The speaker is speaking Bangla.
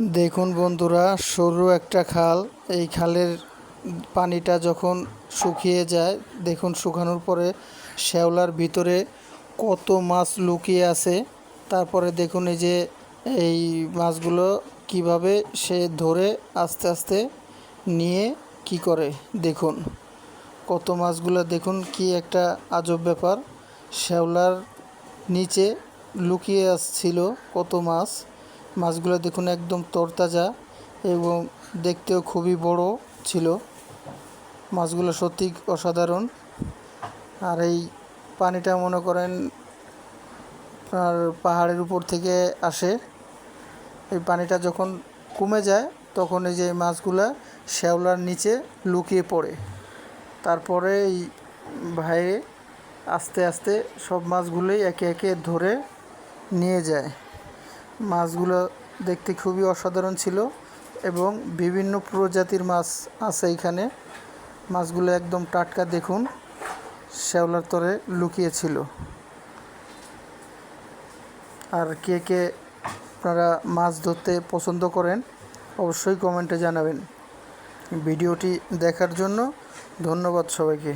দেখুন বন্ধুরা, সরু একটা খাল। এই খালের পানিটা যখন শুকিয়ে যায়, দেখুন শুকানোর পরে শ্যাওলার ভিতরে কত মাছ লুকিয়ে আছে। তারপরে দেখুন এই যে এই মাছগুলো কীভাবে সে ধরে আস্তে আস্তে নিয়ে কি করে। দেখুন, কত মাছগুলো, দেখুন কি একটা আজব ব্যাপার। শ্যাওলার নিচে লুকিয়ে আসছিল কত মাছ। মাছগুলো দেখুন একদম তরতাজা এবং দেখতেও খুবই বড় ছিল। মাছগুলো সত্যি অসাধারণ। আর এই পানিটা মনে করেন আর পাহাড়ের উপর থেকে আসে। এই পানিটা যখন কমে যায়, তখন এই যে মাছগুলা শ্যাওলার নিচে লুকিয়ে পড়ে। তারপরে এই ভাইয়ে আস্তে আস্তে সব মাছগুলোই একে একে ধরে নিয়ে যায়। মাছগুলো দেখতে খুবই অসাধারণ ছিল এবং বিভিন্ন প্রজাতির মাছ আছে এখানে মাছগুলো একদম টাটকা দেখুন, শ্যাওলার তরে লুকিয়ে ছিল। আর কে কে আপনারা মাছ ধরতে পছন্দ করেন, অবশ্যই কমেন্টে জানাবেন। ভিডিওটি দেখার জন্য ধন্যবাদ সবাইকে।